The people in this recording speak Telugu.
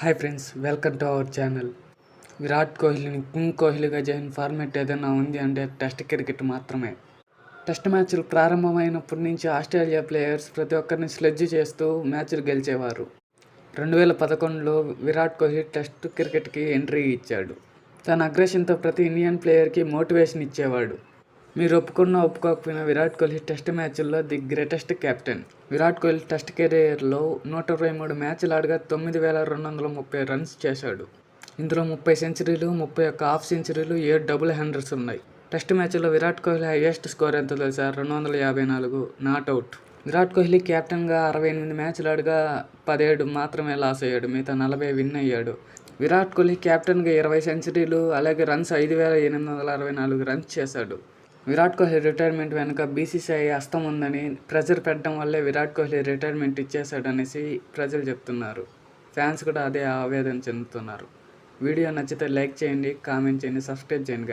Hi friends welcome to our channel Virat కోహ్లీని king కోహ్లీగా చేయని ఫార్మాట్ ఏదైనా ఉంది అంటే టెస్ట్ క్రికెట్ మాత్రమే. టెస్ట్ మ్యాచ్లు ప్రారంభమైనప్పటి నుంచి ఆస్ట్రేలియా ప్లేయర్స్ ప్రతి ఒక్కరిని స్లెడ్జ్ చేస్తూ మ్యాచ్లు గెలిచేవారు. రెండు వేల పదకొండులో విరాట్ కోహ్లీ టెస్ట్ క్రికెట్కి ఎంట్రీ ఇచ్చాడు. తన అగ్రెషన్తో ప్రతి ఇండియన్ ప్లేయర్కి మోటివేషన్ ఇచ్చేవాడు. మీరు ఒప్పుకున్నా ఒప్పుకోకపోయినా విరాట్ కోహ్లీ టెస్ట్ మ్యాచ్ల్లో the greatest captain. Virat Kohli test కెరీర్లో నూట ఇరవై మూడు మ్యాచ్లు ఆడగా తొమ్మిది వేల రెండు వందల ముప్పై రన్స్ చేశాడు. ఇందులో ముప్పై సెంచరీలు ముప్పై ఒక్క హాఫ్ సెంచరీలు ఏడు డబుల్ హండ్రెడ్స్ ఉన్నాయి. టెస్ట్ మ్యాచ్లో విరాట్ కోహ్లీ హైయెస్ట్ స్కోర్ ఎంత తెలుసా? రెండు వందల యాభై నాలుగు నాట్ అవుట్. విరాట్ కోహ్లీ కెప్టెన్గా అరవై ఎనిమిది మ్యాచ్లు ఆడగా పదిహేడు మాత్రమే లాస్ అయ్యాడు మిగతా నలభై విన్ అయ్యాడు. విరాట్ కోహ్లీ కెప్టెన్గా ఇరవై సెంచరీలు అలాగే రన్స్ ఐదు వేల ఎనిమిది వందల అరవై నాలుగు రన్స్ చేశాడు. విరాట్ కోహ్లీ రిటైర్మెంట్ వెనుక బీసీసీఐ హస్తం ఉందని ప్రెజర్ పెట్టడం వల్లే విరాట్ కోహ్లీ రిటైర్మెంట్ ఇచ్చేశాడనేసి ప్రజలు చెప్తున్నారు ఫ్యాన్స్ కూడా అదే ఆవేదన చెందుతున్నారు వీడియో నచ్చితే లైక్ చేయండి కామెంట్ చేయండి సబ్స్క్రైబ్ చేయండి.